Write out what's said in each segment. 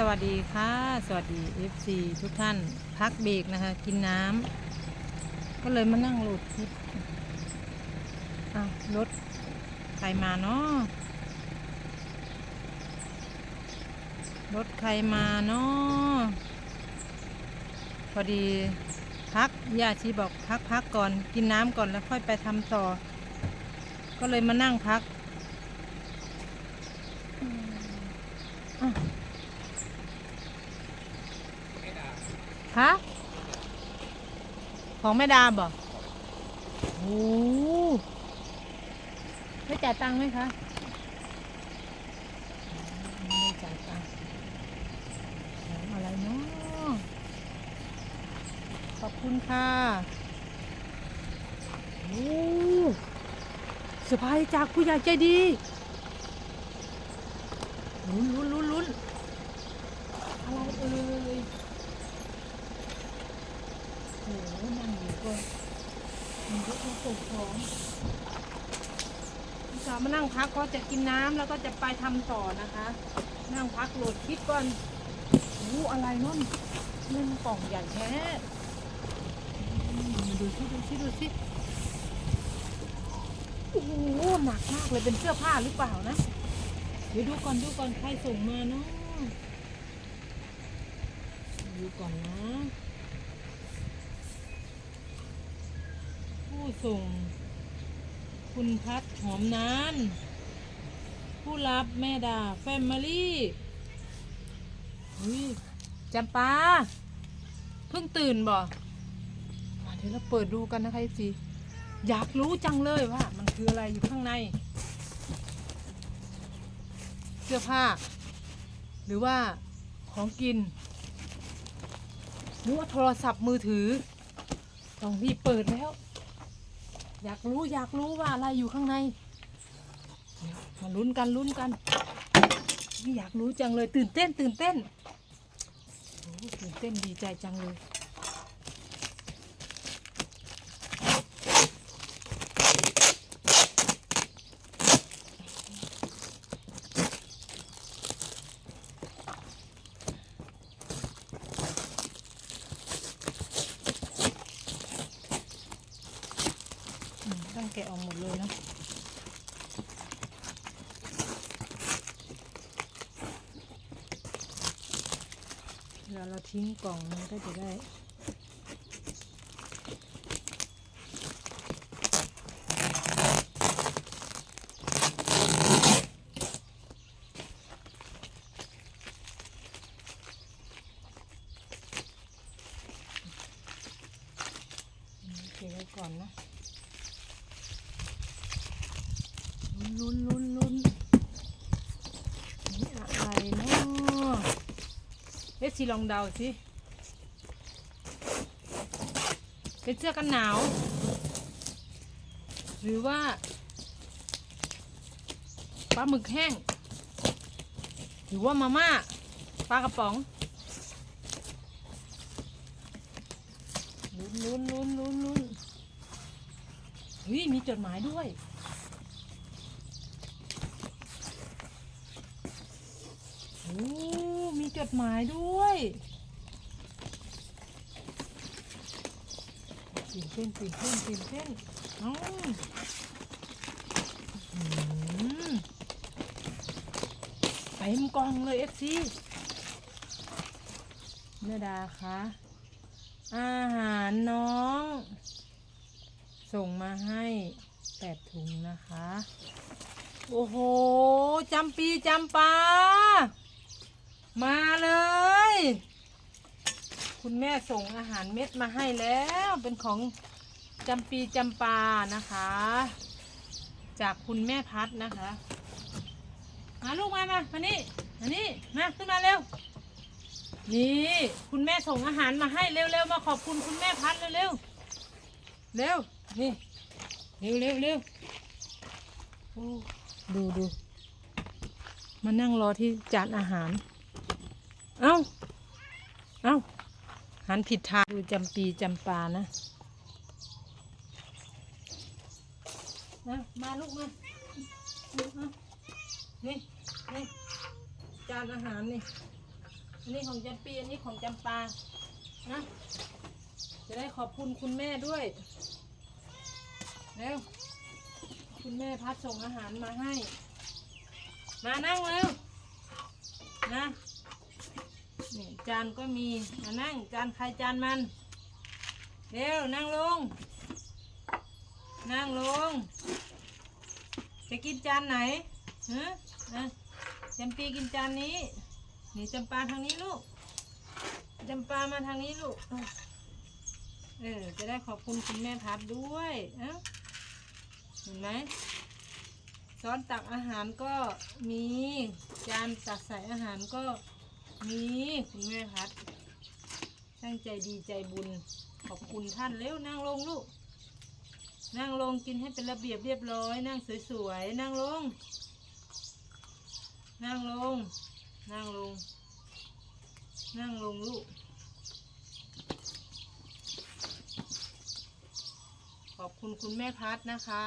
สวัสดีค่ะ สวัสดี FC ทุกท่านพักเบรกนะคะ กินน้ำก็เลยมานั่งโหลดคลิปอ้าวรถใครมาเนาะรถใครมาเนาะพอดีพักย่าชีบอกพักพักก่อน กินน้ำก่อนแล้วค่อยไปทำต่อ ก็เลยมานั่งพักอืมอะ คะของแม่ดาบอโอ้ไม่จ่ายตังค์ไหมคะ ไม่จ่ายตังค์องอะไรเนาะขอบคุณค่ะโอ้เซอร์ไพรส์จากผู้ใหญ่ใจดีลุ้นลุ้นลุ้นลุ้นอะไรเอ่ย โอ้โห นั่งอยู่ก็มันก็ต้องส่งของสาวมานั่งพักก็จะกินน้ำแล้วก็จะไปทำต่อนะคะ นั่งพักโหลดคลิปก่อนโอ้อะไรนั่นนั่นกล่องใหญ่แท้ดูสิดูสิดูสิโอ้โหหนักมากเลยเป็นเสื้อผ้าหรือเปล่านะเดี๋ยวดูก่อนดูก่อนใครส่งมาเนาะดูก่อนนะ ส่ง คุณพัดหอมนาน ผู้รับแม่ดาแฟมิลี่อุ้ยจำปาเพิ่งตื่นบ่เดี๋ยวเราเปิดดูกันนะคะสิอยากรู้จังเลยว่า มันคืออะไรอยู่ข้างใน เสื้อผ้า หรือว่าของกินหรือว่าโทรศัพท์มือถือ ต้องรีบเปิดแล้ว อยากรู้อยากรู้ว่าอะไรอยู่ข้างในมาลุ้นกันลุ้นกันนี่อยากรู้จังเลยตื่นเต้นตื่นเต้นตื่นเต้นดีใจจังเลย อืมต้ อออกหมดเลยนะเวลาเราทิ้งกล่องมันก็จะได้เก็บไว้ก่อนนะ ลุ้นลุ้นลุ้นนี่อะไรเนาะเอฟซีลองเดาสิเป็นเสื้อกันหนาว หรือว่าปลาหมึกแห้ง หรือว่ามาม่าปลากระป๋องลุ้นลุ้นลุ้นลุ้นลุ้นเฮ้ยมีจดหมายด้วย โอ้มีจดหมายด้วยตื่นเต้นตื่นเต้นตื่นเต้นเอ้าอื้อหือเต็มกล่องเลยเอฟซีแม่ดาคะอาหารน้อง ส่งมาให้แปดถุงนะคะ โอ้โหจำปีจำปา มาเลย คุณแม่ส่งอาหารเม็ดมาให้แล้วเป็นของจำปีจำปานะคะ จากคุณแม่พัดนะคะมาลูกมามามานี่มานี่มาขึ้นมาเร็วนี่คุณแม่ส่งอาหารมาให้เร็วๆมาขอบคุณคุณแม่พัดเร็วๆเร็วนี่เร็วเร็วเร็วดูดูมานั่งรอที่จานอาหาร เอ้า เอ้า หันผิดทางดูจำปีจำปานะมามาลูกมาลูกมา นี่ นี่ จานอาหารนี่ อันนี้ของจำปี อันนี้ของจำปา นะ จะได้ขอบคุณคุณแม่ด้วย เร็ว คุณแม่พัดส่งอาหารมาให้ มานั่งเร็ว นะ นี่จานก็มีมานั่งจานใครจานมันเร็วนั่งลง นั่งลง จะกินจานไหนฮะนะจำปีกินจานนี้ นี่จำปาทางนี้ลูกจำปามาทางนี้ลูก เออ จะได้ขอบคุณคุณแม่พัดด้วยเอ้าเห็นไหมช้อนตักอาหารก็มี จานตักใส่อาหารก็ มีคุณแม่พัดตั้งใจดีใจบุญ ขอบคุณท่านเร็วนั่งลงลูก นั่งลงกินให้เป็นระเบียบเรียบร้อย นั่งสวยๆ นั่งลง นั่งลง นั่งลง นั่งลงลูก ขอบคุณคุณแม่พัดนะคะ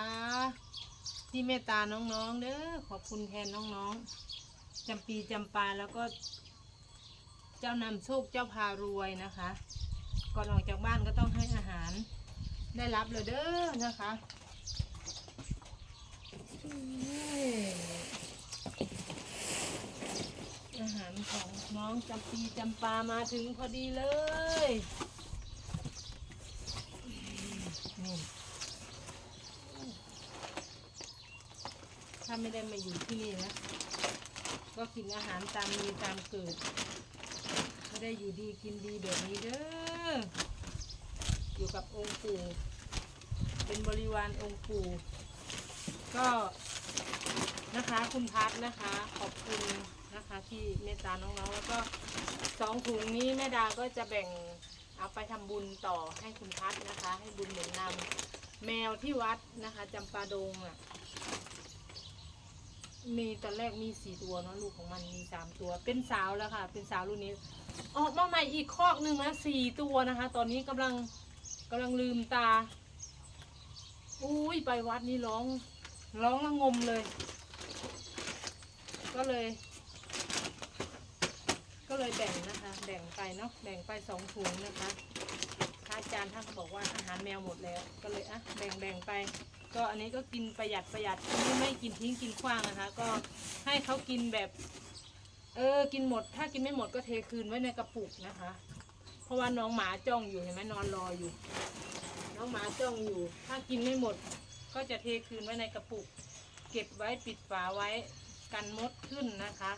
ที่เมตตาน้องๆเด้อขอบคุณแทนน้องๆจำปีจำปาแล้วก็ เจ้านำโชคเจ้าพารวยนะคะ ก่อนออกจากบ้านก็ต้องให้อาหารได้รับเลยเด้อนะคะอาหารของน้องจำปีจำปามาถึงพอดีเลยนี่ถ้าไม่ได้มาอยู่ที่นี่นะ ก็กินอาหารตามมีตามเกิด ไม่ได้อยู่ดีกินดีแบบนี้เด้อ อยู่กับองค์ปู่ เป็นบริวารองค์ปู่ ก็นะคะคุณพัดนะคะ ขอบคุณนะคะที่เมตตาน้องๆแล้วก็สองถุงนี้แม่ดาก็จะแบ่งเอาไปทำบุญต่อให้คุณพัดนะคะ ให้บุญหนุนนำแมวที่วัดนะคะจำปาดงอะมีตอนแรกมีสี่ตัวเนาะลูกของมันมีสามตัว เป็นสาวแล้วค่ะ เป็นสาวรุ่นนี้ ออกมาใหม่อีกคอกหนึ่งนะสี่ตัวนะคะ ตอนนี้กำลังกำลังลืมตา อุ้ยไปวัดนี่ร้องร้องละงมเลย ก็เลย ก็เลยแบ่งนะคะ แบ่งไปเนาะแบ่งไปสองถุงนะคะพระอาจารย์ท่านก็บอกว่าอาหารแมวหมดแล้ว ก็เลยอะแบ่งแบ่งไป ก็อันนี้ก็กินประหยัดประหยัดไม่ไม่กินทิ้งกินขว้างนะคะ ก็ให้เขากินแบบ เออ กินหมด ถ้ากินไม่หมดก็เทคืนไว้ในกระปุกนะคะ เพราะว่าน้องหมาจ้องอยู่เห็นไหมนอนรออยู่ น้องหมาจ้องอยู่ ถ้ากินไม่หมด ก็จะเทคืนไว้ในกระปุก เก็บไว้ปิดฝาไว้กันมดขึ้นนะคะ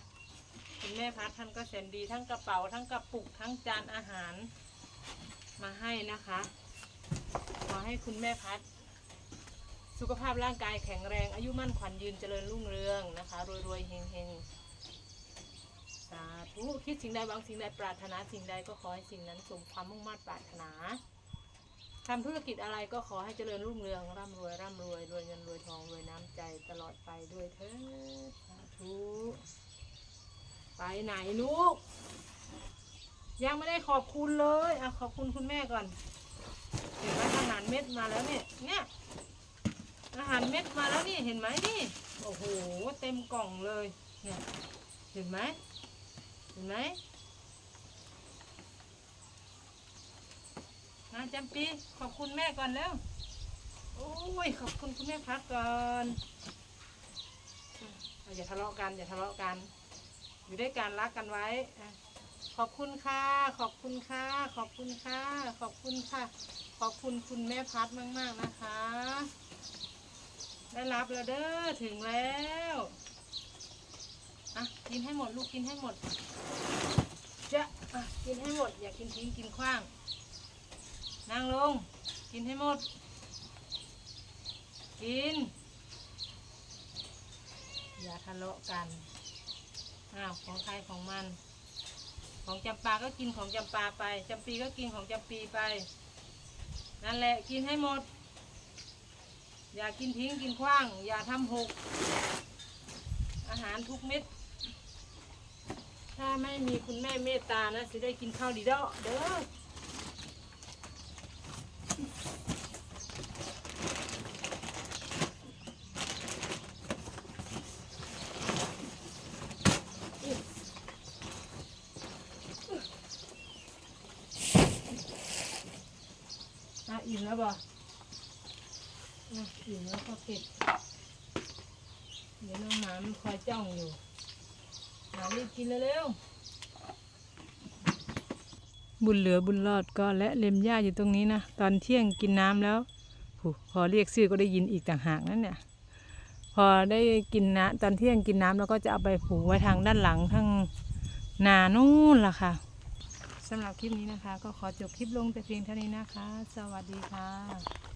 คุณแม่พัดท่านก็แสนดีทั้งกระเป๋าทั้งกระปุกทั้งจานอาหารมาให้นะคะขอให้คุณแม่พัดสุขภาพร่างกายแข็งแรงอายุมั่นขวัญยืนเจริญรุ่งเรืองนะคะรวยรวยๆเฮงเฮงๆ สาธุคิดสิ่งใดหวังสิ่งใดปรารถนาสิ่งใดก็ขอให้สิ่งนั้นสมความมุ่งมั่นปรารถนาทำธุรกิจอะไรก็ขอให้เจริญรุ่งเรืองร่ำรวยร่ำรวยรวยเงินรวยทองรวยน้ำใจตลอดไปด้วยเถิดสาธุไปไหนลูก ยังไม่ได้ขอบคุณเลยเอะขอบคุณคุณแม่ก่อนเห็นไหมอาหารเม็ดมาแล้วเนี่ยเนี่ยอาหารเม็ดมาแล้วนี่เห็นไหมนี่โอ้โหเต็มกล่องเลยเนี่ยเห็นไหม เห็นไหมมาจำปีขอบคุณแม่ก่อนแล้ว โอ้ย ขอบคุณคุณแม่พักก่อนอย่าทะเลาะกัน อย่าทะเลาะกัน อยู่ด้วยกันรักกันไว้ ขอบคุณค่ะ ขอบคุณค่ะ ขอบคุณค่ะ ขอบคุณค่ะ ขอบคุณคุณแม่พัดมาก ๆ นะคะ ได้รับแล้วเด้อ ถึงแล้ว อะกินให้หมดลูกกินให้หมดจะอะกินให้หมด อย่ากินทิ้งกินขว้าง นั่งลง กินให้หมด กิน อย่าทะเลาะกัน อ้าวของใครของมัน ของจำปาก็กินของจำปาไปจำปีก็กินของจำปีไป นั่นแหละกินให้หมด อย่ากินทิ้งกินขว้าง อย่าทำหก อาหารทุกเม็ด ถ้าไม่มีคุณแม่เมตตานะสิได้กินข้าวดีเด้อเด้ออิ่แล้วบ่อิ่แล้วก็เก็บ เดี๋ยวน้องหมามันคอยจ้องอยู่ หมารีบกินเร็วๆบุญเหลือบุญรอดก็และเล็มหญ้าอยู่ตรงนี้นะ ตอนเที่ยงกินน้ำแล้วพอเรียกชื่อก็ได้ยินอีกต่างหากนั่นเนี่ย พอได้กินนะตอนเที่ยงกินน้ำแล้วก็จะเอาไปผูกไว้ทางด้านหลังทางนานู่นล่ะค่ะสำหรับคลิปนี้นะคะ ก็ขอจบคลิปลงแต่เพียงเท่านี้นะคะ สวัสดีค่ะ